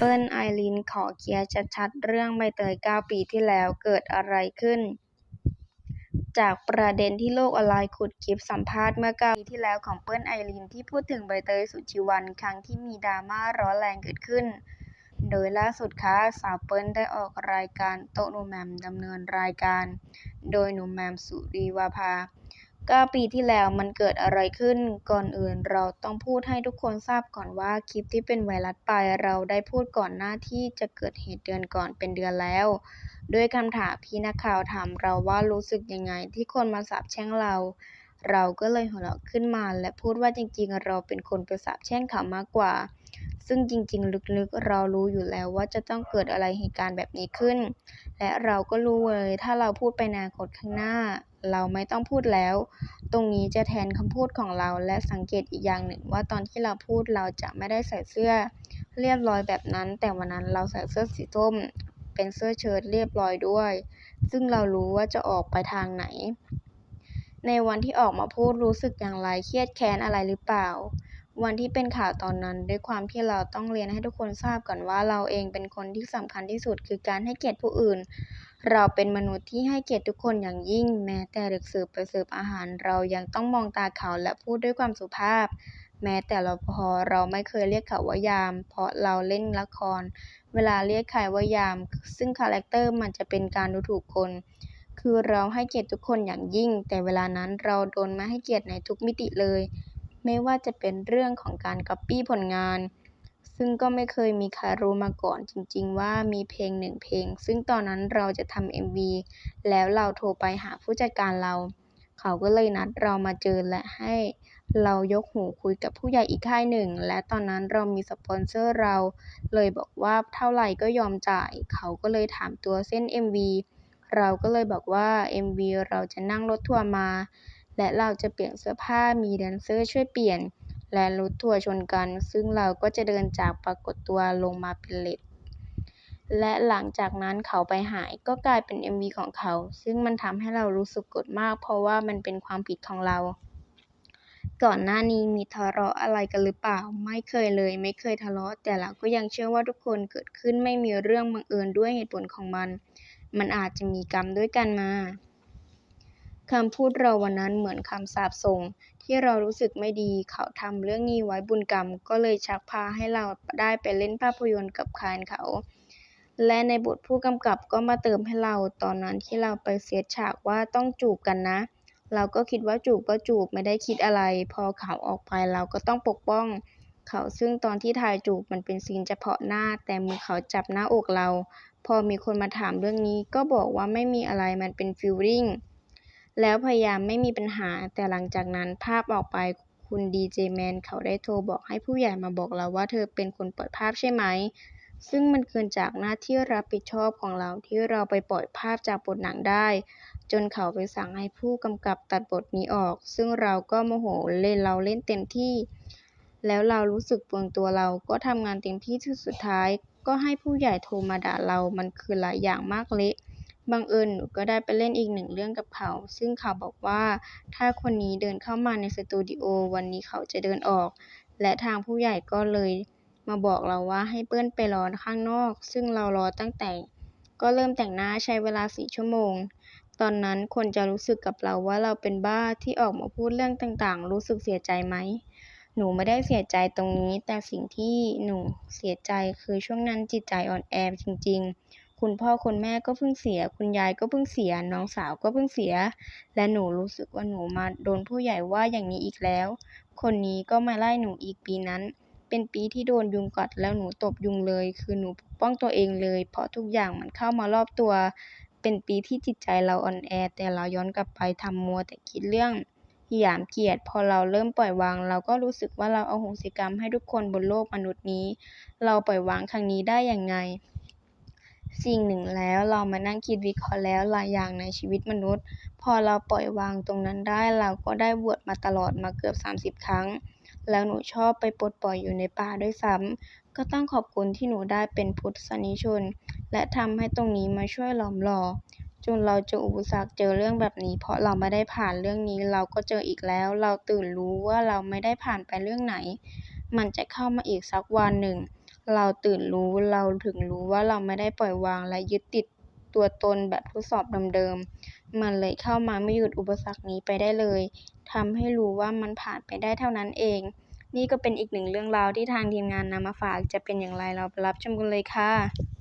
ปิ้ล ไอรีนขอเคลียร์ชัด ๆ เรื่องใบเตย 9 ปีที่แล้ว เกิดอะไรขึ้น จากประเด็นที่โลกออนไลน์ขุดคลิปสัมภาษณ์เมื่อ 9 ปีที่แล้วของเปิ้ล ไอริน ที่พูดถึงใบเตย สุจิวรรณ ครั้งที่มีดราม่าร้อนแรงเกิดขึ้น โดยล่าสุดค่ะ สาวเปิ้ลได้ออกรายการโต๊ะหนุ่มแหม่มดำเนินรายการ โดยหนุ่มแหม่มสุริวาภา 9 ปีที่แล้วมันเกิดอะไรขึ้น ก่อนอื่นเราต้องพูดให้ทุกคนทราบก่อนว่าคลิปที่เป็นไวรัลไปเราได้พูดก่อนหน้าที่จะเกิดเหตุเดือนก่อนเป็นเดือนแล้วด้วยคำถามพี่นักข่าวถามเราว่ารู้สึกยังไงที่คนมาสาปแช่งเรา เราก็เลยหัวเราะขึ้นมาและพูดว่าจริงๆ เราเป็นคนไปสาปแช่งเขามากกว่า ซึ่งจริง ๆ ลึกๆ เรารู้อยู่แล้วว่าจะต้องเกิดอะไรเหตุการณ์แบบนี้ขึ้น และเราก็รู้เลย ถ้าเราพูดไปนอนาคตข้างหน้า เราไม่ต้องพูดแล้ว ตรงนี้จะแทนคำพูดของเราและสังเกตอีกอย่างหนึ่งว่าตอนที่เราพูดเราจะไม่ได้ใส่เสื้อ เรียบร้อยแบบนั้น แต่วันนั้นเราใส่เสื้อสีส้ม เป็นเสื้อเชิ้ตเรียบร้อยด้วย ซึ่งเรารู้ว่าจะออกไปทางไหน ในวันที่ออกมาพูดรู้สึกอย่างไรเครียดแค้นอะไรหรือเปล่า วันที่เป็นข่าวตอนนั้น ด้วยความที่เราต้องเรียนให้ทุกคนทราบก่อนว่าเราเองเป็นคนที่สำคัญที่สุดคือการให้เกียรติผู้อื่น เราเป็นมนุษย์ที่ให้เกียรติทุกคนอย่างยิ่ง แม้แต่เด็กเสิร์ฟไปเสิร์ฟอาหาร เรายังต้องมองตาเขาและพูดด้วยความสุภาพ แม้แต่เรปภเราไม่เคยเรียกเขาว่ายาม เพราะเราเล่นละคร เวลาเรียกใครว่ายาม ซึ่งคาแรคเตอร์มันจะเป็นการดูถูกคนคือเราให้เกียรติทุกคนอย่างยิ่ง แต่เวลานั้นเราโดนไม่ให้เกียรติในทุกมิติเลย ไม่ว่าจะเป็นเรื่องของการก๊อปปี้ผลงาน ซึ่งก็ไม่เคยมีใครรู้มาก่อนจริงๆ ว่ามีเพลงหนึ่งเพลง ซึ่งตอนนั้นเราจะทำเอ็มวีแล้วเราโทรไปหาผู้จัดการเรา เขาก็เลยนัดเรามาเจอและให้เรายกหูคุยกับผู้ใหญ่อีกค่ายหนึ่ง และตอนนั้นเรามีสปอนเซอร์เรา เลยบอกว่าเท่าไหร่ก็ยอมจ่าย เขาก็เลยถามตัวเส้นเอ็มวีเราก็เลยบอกว่าเอ็มวีเราจะนั่งรถทัวร์มา และเราจะเปลี่ยนเสื้อผ้ามีแดนเซอร์ช่วยเปลี่ยน และรถทัวร์ชนกัน ซึ่งเราก็จะเดินจากปรากฏตัวลงมาเป็นเลดและหลังจากนั้นเขาไปหายก็กลายเป็น MV ของเขา ซึ่งมันทำให้เรารู้สึกกดมาก เพราะว่ามันเป็นความผิดของเรา ก่อนหน้านี้มีทะเลาะอะไรกันหรือเปล่า ไม่เคยเลย ไม่เคยทะเลาะ แต่เราก็ยังเชื่อว่าทุกคนเกิดขึ้นไม่มีเรื่องบังเอิญด้วยเหตุผลของมัน มันอาจจะมีกรรมด้วยกันมา คำพูดเราวันนั้นเหมือนคำสาปส่ง ที่เรารู้สึกไม่ดี เขาทำเรื่องนี้ไว้บุญกรรม ก็เลยชักพาให้เราได้ไปเล่นภาพยนตร์กับคานเขา และในบทผู้กำกับก็มาเติมให้เราตอนนั้นที่เราไปเซตฉากว่าต้องจูบกันนะ เราก็คิดว่าจูบก็จูบไม่ได้คิดอะไร พอเขาออกไปเราก็ต้องปกป้อง เขาซึ่งตอนที่ถ่ายจูบมันเป็นซีนเฉพาะหน้า แต่มือเขาจับหน้าอกเรา พอมีคนมาถามเรื่องนี้ก็บอกว่าไม่มีอะไรมันเป็นฟีลลิ่ง แล้วพยายามไม่มีปัญหา แต่หลังจากนั้นภาพออกไปคุณดีเจแมนเขาได้โทรบอกให้ผู้ใหญ่มาบอกเราว่าเธอเป็นคนปล่อยภาพใช่ไหม ซึ่งมันเกินจากหน้าที่รับผิดชอบของเราที่เราไปปล่อยภาพจากบทหนังได้ จนเขาไปสั่งให้ผู้กำกับตัดบทนี้ออก ซึ่งเราก็โมโหเล่นเราเล่นเต็มที่ แล้วเรารู้สึกปวงตัวเราก็ทำงานเต็มที่ที่สุดท้าย ก็ให้ผู้ใหญ่โทรมาด่าเรามันคือหลายอย่างมากเละ บังเอิญหนูก็ได้ไปเล่นอีกหนึ่งเรื่องกับเขา ซึ่งเขาบอกว่า ถ้าคนนี้เดินเข้ามาในสตูดิโอวันนี้เขาจะเดินออก และทางผู้ใหญ่ก็เลยมาบอกเราว่าให้เปิ้ลไปรอข้างนอก ซึ่งเรารอตั้งแต่ ก็เริ่มแต่งหน้าใช้เวลาสี่ชั่วโมง ตอนนั้นคนจะรู้สึกกับเราว่าเราเป็นบ้าที่ออกมาพูดเรื่องต่างๆ รู้สึกเสียใจไหมหนูไม่ได้เสียใจตรงนี้ แต่สิ่งที่หนูเสียใจคือช่วงนั้นจิตใจอ่อนแอจริง ๆ คุณพ่อคุณแม่ก็เพิ่งเสีย คุณยายก็เพิ่งเสีย น้องสาวก็เพิ่งเสีย และหนูรู้สึกว่าหนูมาโดนผู้ใหญ่ว่าอย่างนี้อีกแล้ว คนนี้ก็มาไล่หนูอีกปีนั้น เป็นปีที่โดนยุงกัดแล้วหนูตบยุงเลย คือหนูปกป้องตัวเองเลย เพราะทุกอย่างมันเข้ามารอบตัว เป็นปีที่จิตใจเราอ่อนแอ แต่เราย้อนกลับไปทำมัวแต่คิดเรื่องหยามเกียรติพอเราเริ่มปล่อยวาง เราก็รู้สึกว่าเราเอาโหสิกรรมให้ทุกคนบนโลกมนุษย์นี้ เราปล่อยวางครั้งนี้ได้อย่างไง สิ่งหนึ่งแล้วเรามานั่งคิดวิเคราะห์แล้วหลายอย่างในชีวิตมนุษย์ พอเราปล่อยวางตรงนั้นได้เราก็ได้บวชมาตลอดมาเกือบสามสิบครั้ง แล้วหนูชอบไปปลดปล่อยอยู่ในป่าด้วยซ้ำก็ต้องขอบคุณที่หนูได้เป็นพุทธสนิชน และทำให้ตรงนี้มาช่วยหลอมหล่อจนเราเจออุปสรรคเจอเรื่องแบบนี้ เพราะเราไม่ได้ผ่านเรื่องนี้เราก็เจออีกแล้ว เราตื่นรู้ว่าเราไม่ได้ผ่านไปเรื่องไหน มันจะเข้ามาอีกสักวันหนึ่ง เราตื่นรู้เราถึงรู้ว่าเราไม่ได้ปล่อยวางและยึดติดตัวตนแบบทดสอบเดิมๆ มันเลยเข้ามาไม่หยุดอุปสรรคนี้ไปได้เลยทำให้รู้ว่ามันผ่านไปได้เท่านั้นเอง นี่ก็เป็นอีกหนึ่งเรื่องราวที่ทางทีมงานนำมาฝากจะเป็นอย่างไรเราไปรับชมกันเลยค่ะ